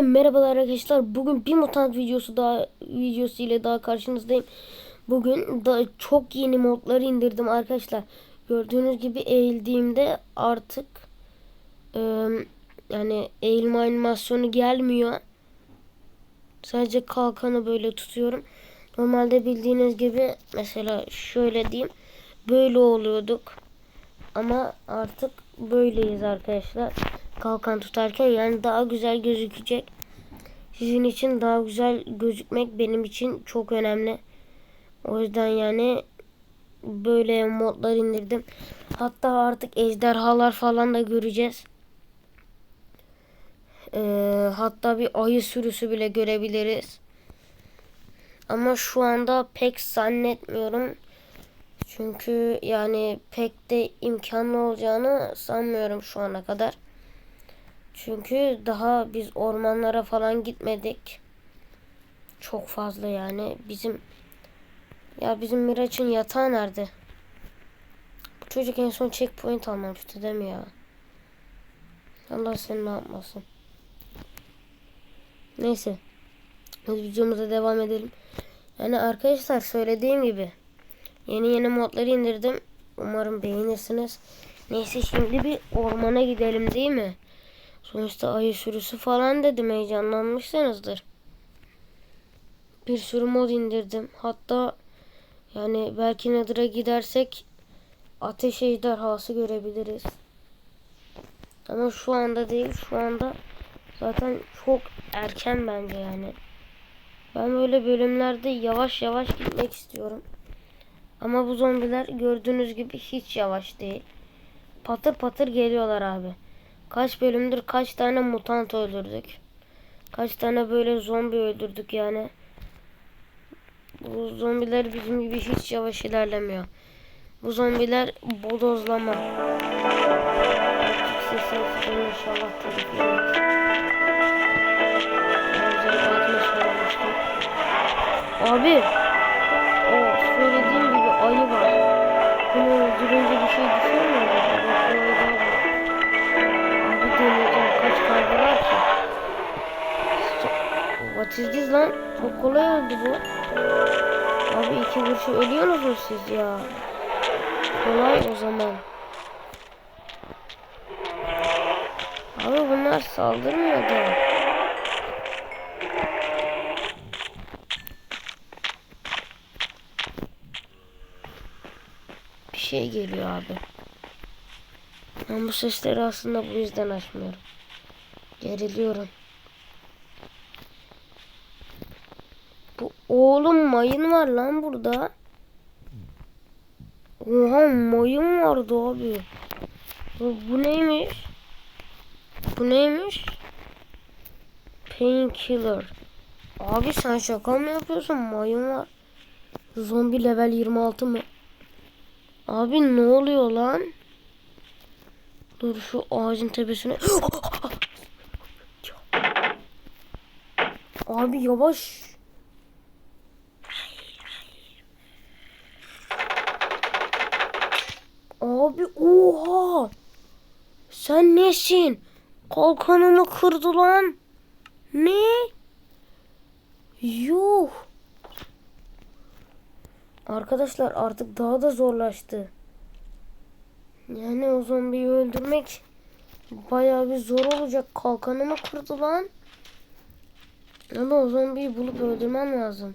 Merhabalar arkadaşlar. Bugün bir mutant videosu daha videosu ile daha karşınızdayım. Bugün da çok yeni modları indirdim arkadaşlar. Gördüğünüz gibi eğildiğimde artık e, yani eğilme animasyonu gelmiyor. Sadece kalkanı böyle tutuyorum. Normalde bildiğiniz gibi mesela şöyle diyeyim. Böyle oluyorduk. Ama artık böyleyiz arkadaşlar. Kalkan tutarken yani daha güzel gözükecek. Sizin için daha güzel gözükmek benim için çok önemli. O yüzden yani böyle modlar indirdim. Hatta artık ejderhalar falan da göreceğiz. Ee, hatta bir ayı sürüsü bile görebiliriz. Ama şu anda pek zannetmiyorum. Çünkü yani pek de imkanlı olacağını sanmıyorum şu ana kadar. Çünkü daha biz ormanlara falan gitmedik. Çok fazla yani. Bizim ya bizim Miraç'ın yatağı nerede? Bu çocuk en son checkpoint almamıştı değil mi ya? Allah seni ne yapmasın. Neyse. Hadi videomuza devam edelim. Yani arkadaşlar söylediğim gibi yeni yeni modları indirdim. Umarım beğenirsiniz. Neyse şimdi bir ormana gidelim değil mi? Sonuçta ayı sürüsü falan dedim heyecanlanmışsınızdır. Bir sürü mod indirdim. Hatta yani belki Nether'a gidersek ateş ejderhası görebiliriz. Ama şu anda değil. Şu anda zaten çok erken bence yani. Ben böyle bölümlerde yavaş yavaş gitmek istiyorum. Ama bu zombiler gördüğünüz gibi hiç yavaş değil. Patır patır geliyorlar abi. Kaç bölümdür kaç tane mutant öldürdük. Kaç tane böyle zombi öldürdük yani. Bu zombiler bizim gibi hiç yavaş ilerlemiyor. Bu zombiler bodozlama. Abi. O söylediğim gibi ayı var. Bunu öldürünce bir şey düşüyor This lan? Çok kolay oldu bu. Abi iki vuruşu ölüyorsunuz siz ya. Kolay o zaman. Abi bunlar saldırmıyor da. Bir şey geliyor abi. Ben bu sesleri aslında bu yüzden açmıyorum. Geriliyorum. Bu oğlum mayın var lan burada. Oha mayın vardı abi. Bu, bu neymiş? Bu neymiş? Painkiller. Abi sen şaka mı yapıyorsun? Mayın var. Zombi level 26 mı? Abi ne oluyor lan? Dur şu ağacın tepesine. Abi yavaş. Abi oha. Sen nesin? Kalkanımı kırdı lan. Ne? Yuh. Arkadaşlar artık daha da zorlaştı. Yani o zombiyi öldürmek bayağı bir zor olacak. Kalkanımı kırdı lan. Ama o zombiyi bulup öldürmem lazım.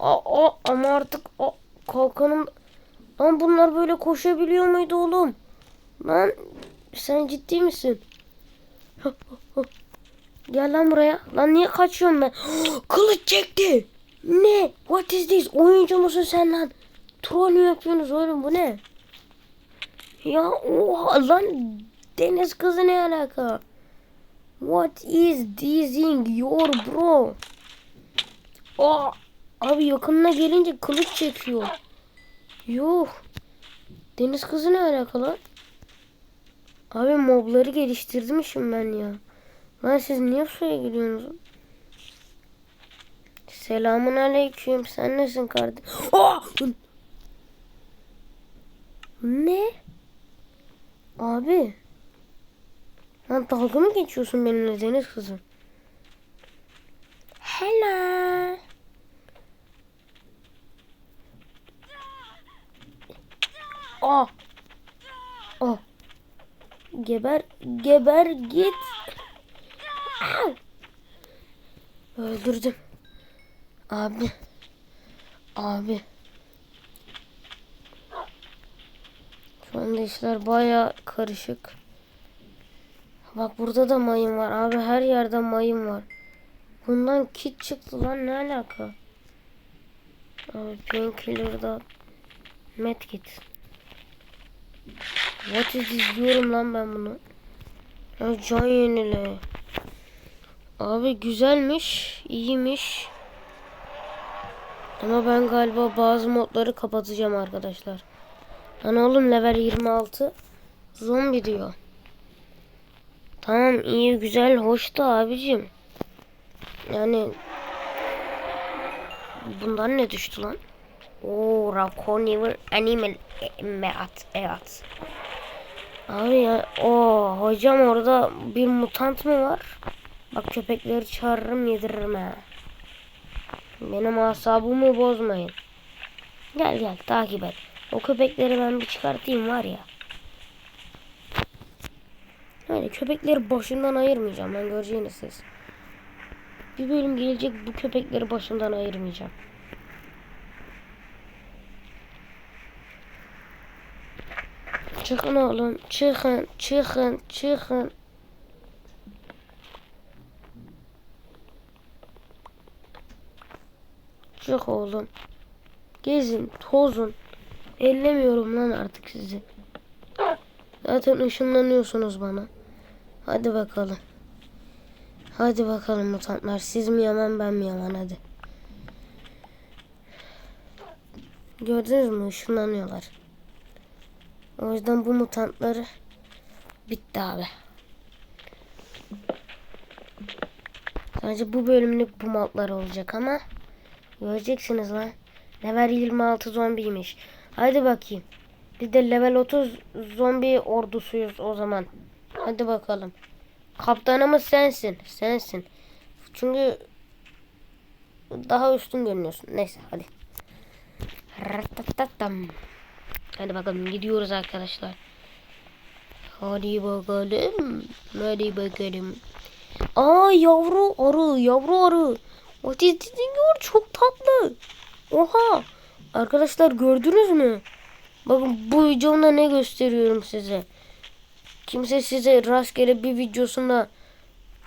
Aa, ama artık aa, kalkanım... Lan bunlar böyle koşabiliyor muydu oğlum? Lan sen ciddi misin? Gel lan buraya. Lan niye kaçıyorum ben? Kılıç çekti. Ne? What is this? Oyuncu musun sen lan? Troll mü yapıyorsunuz oğlum bu ne? Ya oha lan deniz kızı ne alaka? What is dizing your bro? Aa, abi yakınına gelince kılıç çekiyor. Yuh. Deniz kızı ne alakalı? Abi mobları geliştirmişim ben ya. Lan siz niye suya gidiyorsunuz? Selamun aleyküm. Sen nesin kardeş? Aa! Ne? Abi. Lan dalga mı geçiyorsun benimle deniz kızım? Hello. Oh. Oh. Geber, geber git. Öldürdüm. Abi. Abi. Şu anda işler baya karışık. Bak burada da mayın var. Abi her yerde mayın var. Bundan kit çıktı lan ne alaka? Abi painkiller'da medkit. What is this diyorum lan ben bunu. Ya can yenile. Abi güzelmiş, iyiymiş. Ama ben galiba bazı modları kapatacağım arkadaşlar. Lan oğlum level 26 zombi diyor. Tamam iyi güzel hoş da abicim. Yani bundan ne düştü lan? Oo Raccoon Animal Meat evet. Abi ya o hocam orada bir mutant mı var? Bak köpekleri çağırırım yediririm ha. Benim asabımı bozmayın. Gel gel takip et. O köpekleri ben bir çıkartayım var ya. Öyle köpekleri başından ayırmayacağım ben göreceğiniz siz. Bir bölüm gelecek bu köpekleri başından ayırmayacağım. Çıkın oğlum çıkın çıkın çıkın. Çık oğlum. Gezin, tozun. Ellemiyorum lan artık sizi. Zaten ışınlanıyorsunuz bana. Hadi bakalım. Hadi bakalım mutantlar. Siz mi yaman ben mi yaman hadi. Gördünüz mü ışınlanıyorlar. O yüzden bu mutantları bitti abi. Sadece bu bölümlük bu modlar olacak ama göreceksiniz lan. Level 26 zombiymiş. Hadi bakayım. Biz de level 30 zombi ordusuyuz o zaman. Hadi bakalım. Kaptanımız sensin. Sensin. Çünkü daha üstün görünüyorsun. Neyse hadi. Ratatatam. Hadi bakalım gidiyoruz arkadaşlar. Hadi bakalım. Hadi bakalım. Aa yavru arı, yavru arı. O titriyor çok tatlı. Oha. Arkadaşlar gördünüz mü? Bakın bu videomda ne gösteriyorum size. Kimse size rastgele bir videosunda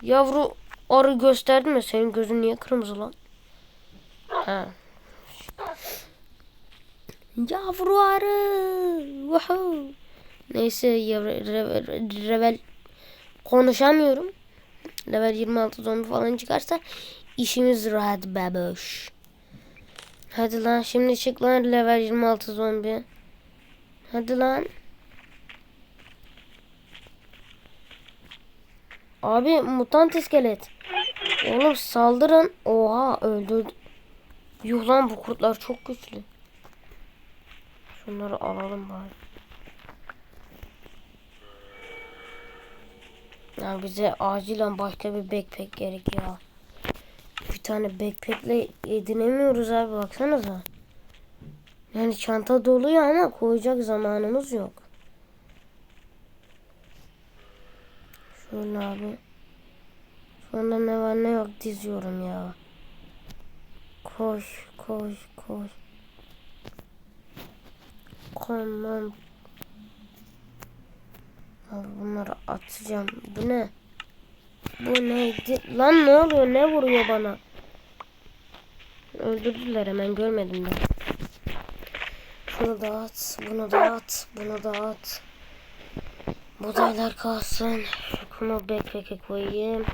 yavru arı gösterdi mi? Senin gözün niye kırmızı lan? Ha. Yavru arı. Neyse yavru, revel, revel konuşamıyorum. Level 26 zombi falan çıkarsa işimiz rahat baboş. Hadi lan şimdi çık lan level 26 zombi. Hadi lan. Abi mutant iskelet. Oğlum saldırın. Oha öldürdü. Yuh lan bu kurtlar çok güçlü. Şunları alalım bari. Ya bize acilen başka bir backpack gerek ya. Bir tane backpackle edinemiyoruz abi baksanıza. Yani çanta doluyor ama koyacak zamanımız yok. Şöyle abi. Sonra ne var ne yok diziyorum ya. Koş koş koş. Abi bunları atacağım. Bu ne? Bu neydi? Lan ne oluyor? Ne vuruyor bana? Öldürdüler hemen görmedim ben. Şunu da at, bunu da at, bunu da at. Budaylar kalsın. Şu kumu backpack'e koyayım.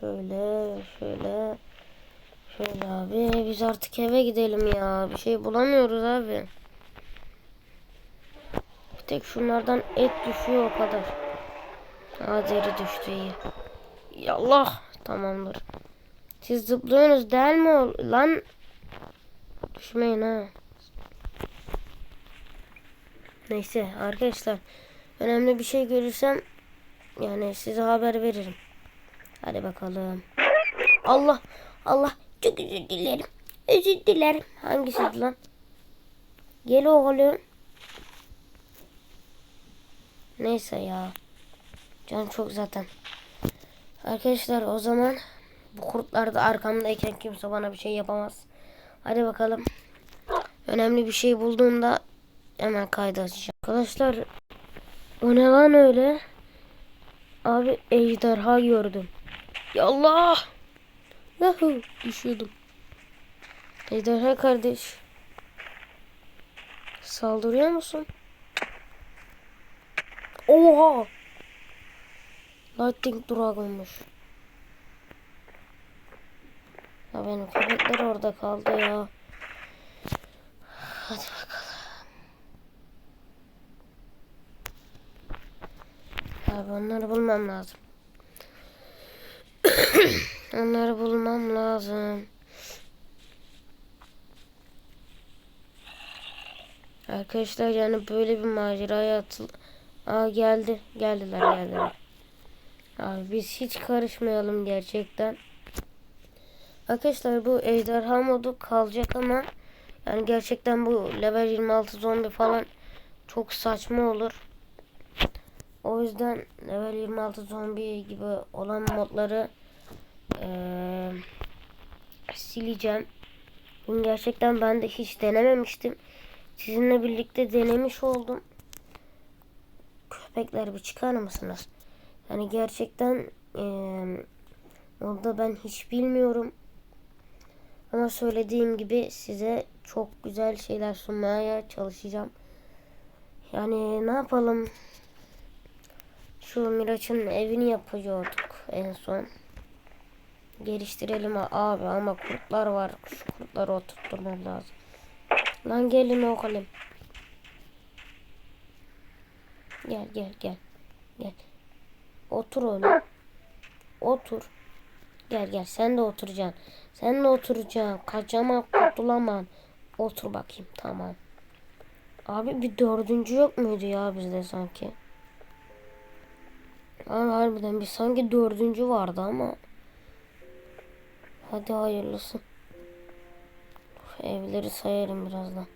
Şöyle, şöyle. Şöyle abi. Biz artık eve gidelim ya. Bir şey bulamıyoruz abi. Bir tek şunlardan et düşüyor o kadar. Aa deri düştü iyi. Yallah. Tamamdır. Siz zıplıyorsunuz değil mi? Lan. Düşmeyin ha. Neyse arkadaşlar. Önemli bir şey görürsem yani size haber veririm. Hadi bakalım. Allah Allah çok özür dilerim. Özür dilerim. Hangisi lan? Gel oğlum. Neyse ya. Can çok zaten. Arkadaşlar o zaman bu kurtlar da arkamdayken kimse bana bir şey yapamaz. Hadi bakalım. Önemli bir şey bulduğumda hemen kaydı açacağım. Arkadaşlar o ne lan öyle? Abi ejderha gördüm. Ya! Yahu düşüyordum. Ejderha kardeş. Saldırıyor musun? Oha! Lightning Dragon'muş. Ya benim köpekler orada kaldı ya. Hadi bakalım. Abi onları bulmam lazım. onları bulmam lazım. Arkadaşlar yani böyle bir maceraya atıl... Aa geldi. Geldiler geldiler. Abi biz hiç karışmayalım gerçekten. Arkadaşlar bu ejderha modu kalacak ama yani gerçekten bu level 26 zombi falan çok saçma olur. O yüzden level 26 zombi gibi olan modları eee, sileceğim. Bunu gerçekten ben de hiç denememiştim. Sizinle birlikte denemiş oldum. Köpekler bir çıkar mısınız? Yani gerçekten eee modda ben hiç bilmiyorum. Ama söylediğim gibi size çok güzel şeyler sunmaya çalışacağım. Yani ne yapalım? Şu Miraç'ın evini yapıyorduk en son. Geliştirelim abi ama kurtlar var. Şu kurtları oturtmam lazım. Lan gelin oğlum. Gel gel gel. Gel. Otur oğlum. Otur. Gel gel sen de oturacaksın. Sen de oturacaksın. Kaçamam kurtulamam. Otur bakayım tamam. Abi bir dördüncü yok muydu ya bizde sanki? Abi harbiden bir sanki dördüncü vardı ama. Hadi hayırlısı. Evleri sayarım birazdan.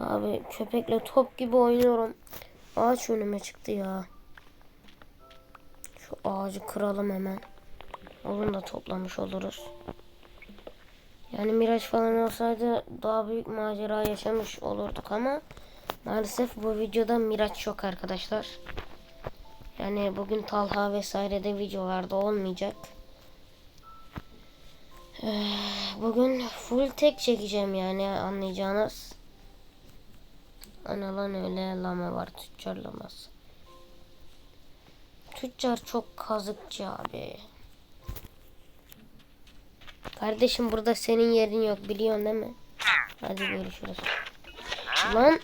Abi köpekle top gibi oynuyorum. Ağaç önüme çıktı ya. Şu ağacı kıralım hemen. Onu da toplamış oluruz. Yani Miraç falan olsaydı daha büyük macera yaşamış olurduk ama maalesef bu videoda Miraç yok arkadaşlar. Yani bugün Talha vesaire de videolarda olmayacak. Ee, Bugün full tek çekeceğim yani anlayacağınız. Ana lan öyle lama var tüccar laması. Tüccar çok kazıkçı abi. Kardeşim burada senin yerin yok biliyorsun değil mi? Hadi görüşürüz. Lan.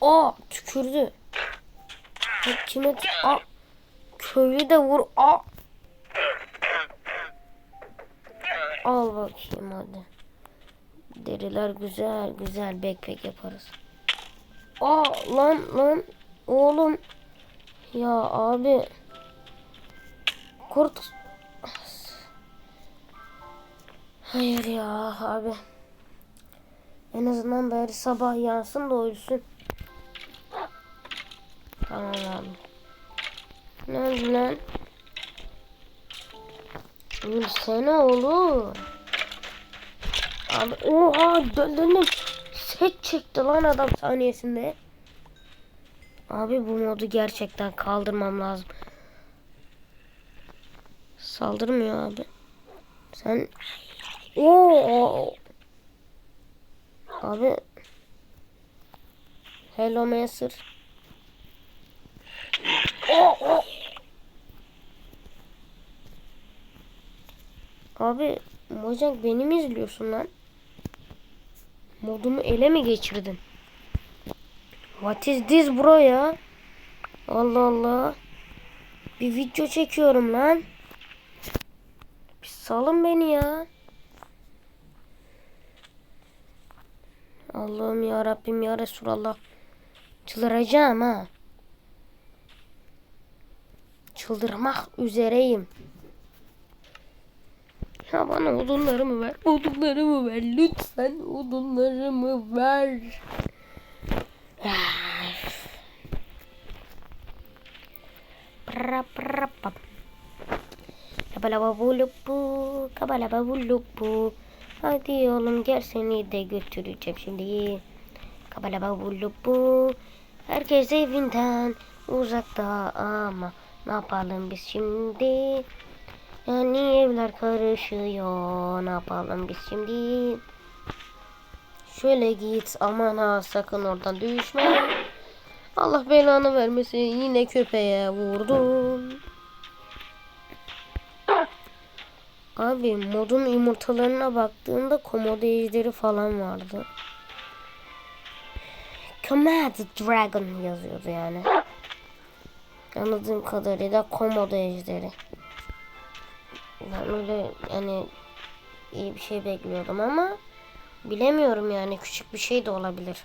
Aa tükürdü. Kime Aa. Köylü de vur. Aa. Al bakayım hadi. Deriler güzel güzel backpack yaparız. Aa lan lan oğlum. Ya abi. Kurt. Hayır ya abi. En azından bari sabah yansın da uyusun. Tamam abi. Ne lan? Yürüsene oğlum. Abi oha dön döndüm. Set çekti lan adam saniyesinde. Abi bu modu gerçekten kaldırmam lazım. Saldırmıyor abi. Sen Oo. Abi Hello Master. Oo, oo. Abi Mojang beni mi izliyorsun lan? Modumu ele mi geçirdin? What is this bro ya? Allah Allah. Bir video çekiyorum lan. Bir salın beni ya. Allah'ım ya Rabbim ya Resulallah. Çıldıracağım ha. çıldırmak üzereyim. Ya bana odunlarımı ver. Odunlarımı ver. Lütfen odunlarımı ver. Pra pra pam. Kabalababulubu, kabalababulubu. Hadi oğlum gel seni de götüreceğim şimdi. Kabalababulubu. Herkes evinden uzakta ama ne yapalım biz şimdi? Yani evler karışıyor. Ne yapalım biz şimdi? Şöyle git aman ha sakın oradan düşme. Allah belanı vermesin yine köpeğe vurdum. Abi modun yumurtalarına baktığımda komodo ejderi falan vardı. Command Dragon yazıyordu yani. Anladığım kadarıyla komodo ejderi. Ben öyle yani iyi bir şey bekliyordum ama bilemiyorum yani küçük bir şey de olabilir.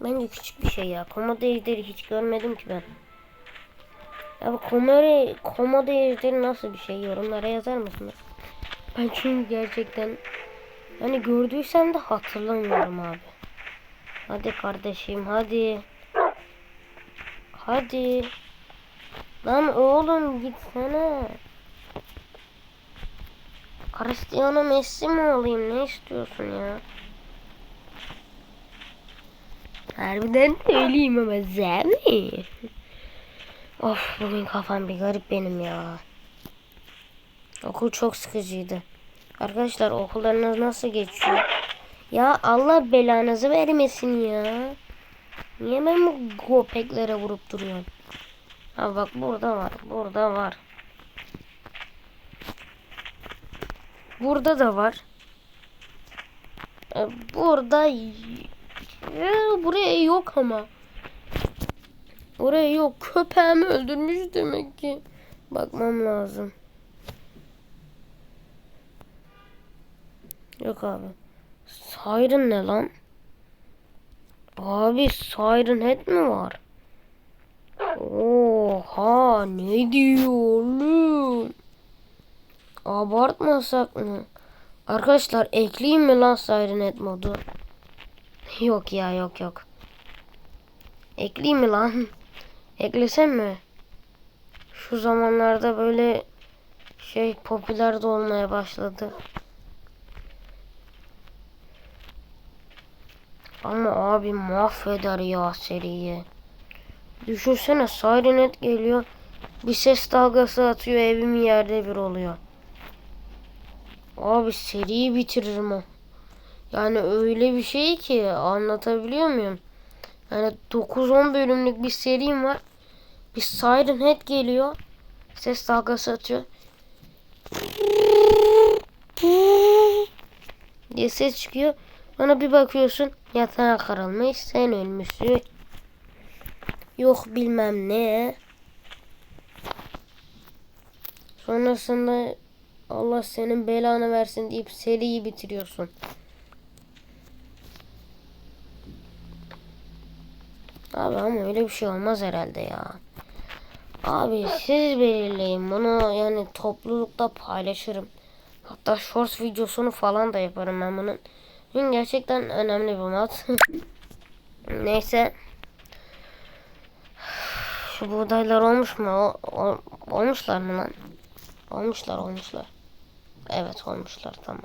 Bence küçük bir şey ya. Komodo ejderi hiç görmedim ki ben. Ya bu komodo, komodo ejderi nasıl bir şey yorumlara yazar mısınız? Ben çünkü gerçekten yani gördüysem de hatırlamıyorum abi. Hadi kardeşim hadi. Hadi. Lan oğlum gitsene. Cristiano Messi mi olayım ne istiyorsun ya? Harbiden de öyleyim ama zemi. Of bugün kafam bir garip benim ya. Okul çok sıkıcıydı. Arkadaşlar okullarınız nasıl geçiyor? Ya Allah belanızı vermesin ya. Niye ben bu gopeklere vurup duruyorum? Ha bak burada var. Burada var. Burada da var. E, Burada e, buraya yok ama. Oraya yok. Köpeğimi öldürmüş demek ki. Bakmam lazım. Yok abi. Siren ne lan? Abi Siren Head mi var? Oha ne diyor? Abartmasak mı? Arkadaşlar ekleyeyim mi lan Siren Head modu? Yok ya yok yok. Ekleyeyim mi lan? Eklesem mi? Şu zamanlarda böyle şey popüler de olmaya başladı. Ama abi mahveder ya seriyi. Düşünsene Sirenet geliyor. Bir ses dalgası atıyor evim yerde bir oluyor. Abi seriyi bitiririm o. Yani öyle bir şey ki anlatabiliyor muyum? Yani 9-10 bölümlük bir serim var. Bir Siren Head geliyor. Ses dalgası atıyor. diye ses çıkıyor. Bana bir bakıyorsun yatağa karılmış sen ölmüşsün. Yok bilmem ne. Sonrasında Allah senin belanı versin deyip seriyi bitiriyorsun. Abi ama öyle bir şey olmaz herhalde ya. Abi siz belirleyin bunu yani toplulukta paylaşırım. Hatta shorts videosunu falan da yaparım ben bunun. Çünkü gerçekten önemli bir mod. Neyse. Şu buğdaylar olmuş mu? O, o- olmuşlar mı lan? Olmuşlar olmuşlar. Evet olmuşlar tamam.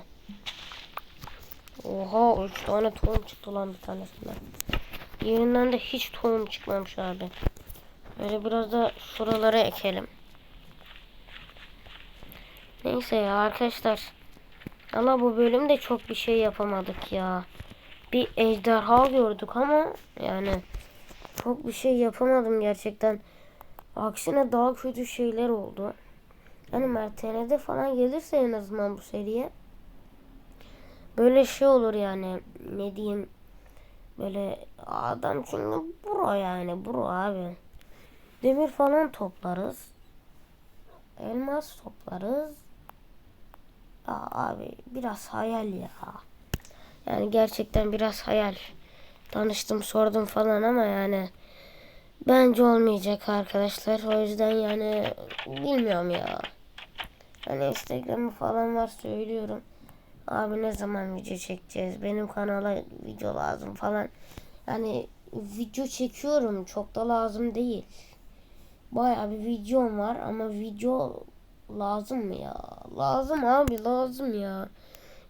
Oha 3 tane tohum çıktı lan bir tanesinden. Yerinden de hiç tohum çıkmamış abi. Böyle biraz da şuralara ekelim. Neyse ya arkadaşlar. Allah bu bölümde çok bir şey yapamadık ya. Bir ejderha gördük ama yani çok bir şey yapamadım gerçekten. Aksine daha kötü şeyler oldu. Yani Mertene'de falan gelirse en azından bu seriye. Böyle şey olur yani ne diyeyim böyle adam çünkü bro yani bro abi. Demir falan toplarız. Elmas toplarız. Aa, abi biraz hayal ya. Yani gerçekten biraz hayal. Tanıştım sordum falan ama yani Bence olmayacak arkadaşlar. O yüzden yani bilmiyorum ya. Hani Instagram'ı falan var söylüyorum. Abi ne zaman video çekeceğiz? Benim kanala video lazım falan. Yani video çekiyorum. Çok da lazım değil. Bayağı bir videom var ama video lazım mı ya? Lazım abi lazım ya.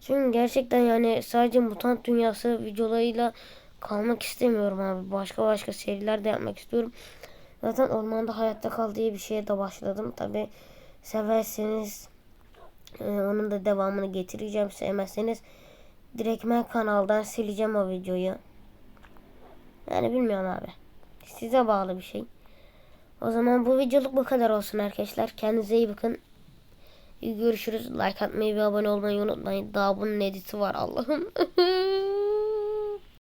Çünkü gerçekten yani sadece mutant dünyası videolarıyla kalmak istemiyorum abi. Başka başka seriler de yapmak istiyorum. Zaten ormanda hayatta kal diye bir şeye de başladım. Tabi severseniz e, onun da devamını getireceğim. Sevmezseniz direktmen kanaldan sileceğim o videoyu. Yani bilmiyorum abi. Size bağlı bir şey. O zaman bu videoluk bu kadar olsun arkadaşlar. Kendinize iyi bakın. İyi görüşürüz. Like atmayı ve abone olmayı unutmayın. Daha bunun editi var Allah'ım.